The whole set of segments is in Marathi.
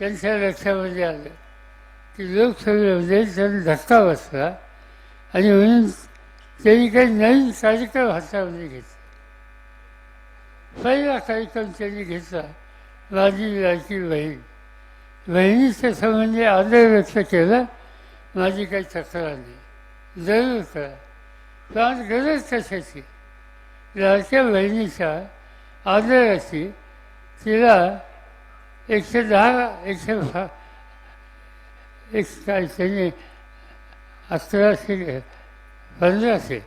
त्यांच्या लक्षामध्ये आलं की लोकसभेमध्ये त्यांना धक्का बसला आणि म्हणून त्यांनी काही नवीन कार्यक्रम हातामध्ये घेतला पहिला कार्यक्रम त्यांनी घेतला माझी लाडकी बहीण बहिणीच्या संबंधी आदर व्यक्त केला माझी काही तक्रार नाही जरूर करा पण गरज कशाची लाडक्या बहिणीच्या आदराची तिला एकशे दहा एकशे एक काय त्यांनी अकराशे पंधराशे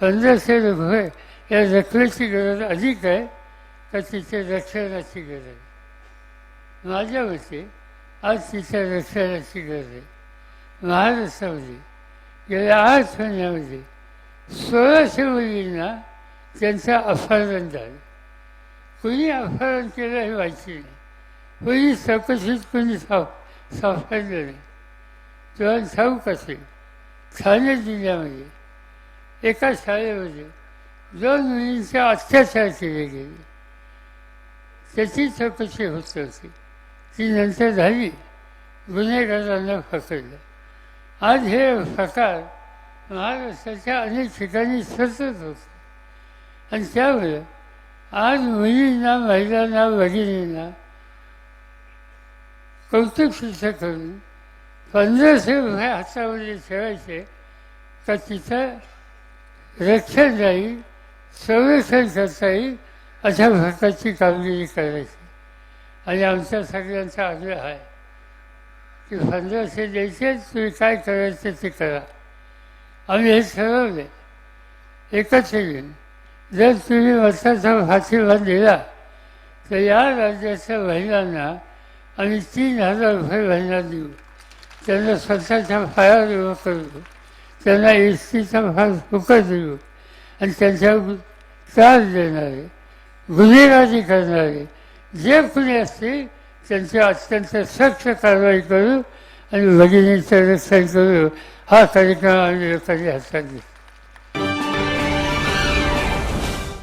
पंधराशे रुपये या रकमेची गरज अधिक आहे तर तिच्या रक्षणाची गरज आहे. माझ्या मते आज तिच्या रक्षणाची गरज आहे. महाराष्ट्रामध्ये गेल्या आठ महिन्यामध्ये सोळाशे मुलींना त्यांचं अपहरण झालं. कुणी अपहरण केलं हे माहिती नाही. होई चौकशीत कुणी साप सापडलं नाही तेव्हा ठाऊक असेल ठाणे जिल्ह्यामध्ये एका शाळेमध्ये दोन मुलींचे अत्याचार केले गेले त्याची चौकशी होत होती ती नंतर झाली गुन्हेगारांना पकडलं आज हे प्रकार महाराष्ट्राच्या अनेक ठिकाणी सतत होते। आणि त्यामुळे आज मुलींना महिलांना भगिनींना कौतुक शिक्षक करून पंधराशे रुपये हातामध्ये ठेवायचे का तिथं रक्षण जाईल संरक्षण करता येईल अशा प्रकारची कामगिरी करायची. आणि आमच्या सगळ्यांचा आग्रह आहे की पंधराशे द्यायचे तुम्ही काय करायचं ते करा. आम्ही हे ठरवले एकच येईल जर तुम्ही वर्षाचा फाशीवाद दिला तर या राज्याच्या महिलांना आणि तीन हजार रुपये महिना देऊ. त्यांना स्वतःच्या पायावर देऊ करू. त्यांना एस टीचा फार फुकट देऊ. आणि त्यांच्यावर त्रास देणारे गुन्हेगारी करणारे जे कुणी असतील त्यांची अत्यंत सक्त कारवाई करू आणि भगिनीचं रक्षण करू. हा कार्यक्रम आम्ही लोकांनी हातात घेतला